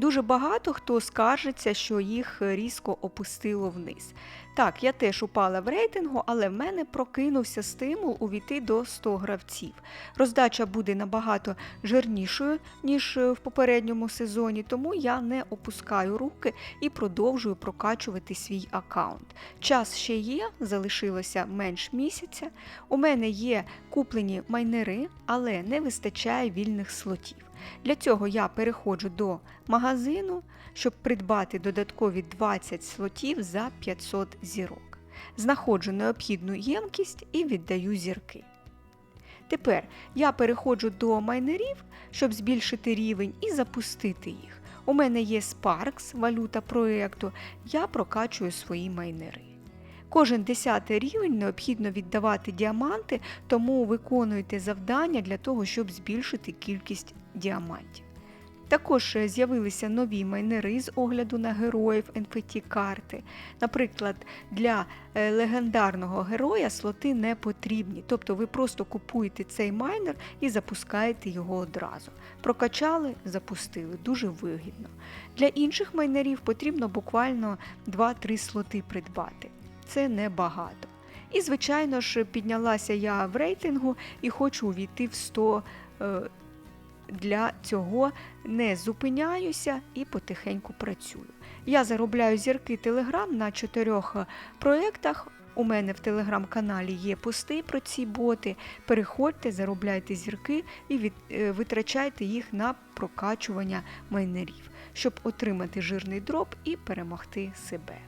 Дуже багато хто скаржиться, що їх різко опустило вниз. Так, я теж упала в рейтингу, але в мене прокинувся стимул увійти до 100 гравців. Роздача буде набагато жирнішою, ніж в попередньому сезоні, тому я не опускаю руки і продовжую прокачувати свій аккаунт. Час ще є, залишилося менш місяця. У мене є куплені майнери, але не вистачає вільних слотів. Для цього я переходжу до магазину, щоб придбати додаткові 20 слотів за 500 зірок. Знаходжу необхідну ємкість і віддаю зірки. Тепер я переходжу до майнерів, щоб збільшити рівень і запустити їх. У мене є Sparks, валюта проєкту, я прокачую свої майнери. Кожен десятий рівень необхідно віддавати діаманти, тому виконуйте завдання для того, щоб збільшити кількість діамантів. Також е, з'явилися нові майнери з огляду на героїв NFT карти. Наприклад, для е, легендарного героя слоти не потрібні, тобто ви просто купуєте цей майнер і запускаєте його одразу. Прокачали, запустили, дуже вигідно. Для інших майнерів потрібно буквально 2-3 слоти придбати. Це небагато. І, звичайно ж, піднялася я в рейтингу і хочу увійти в 100 е, для цього не зупиняюся і потихеньку працюю. Я заробляю зірки Телеграм на чотирьох проєктах. У мене в телеграм-каналі є пости про ці боти. Переходьте, заробляйте зірки і від, е, витрачайте їх на прокачування майнерів, щоб отримати жирний дроп і перемогти себе.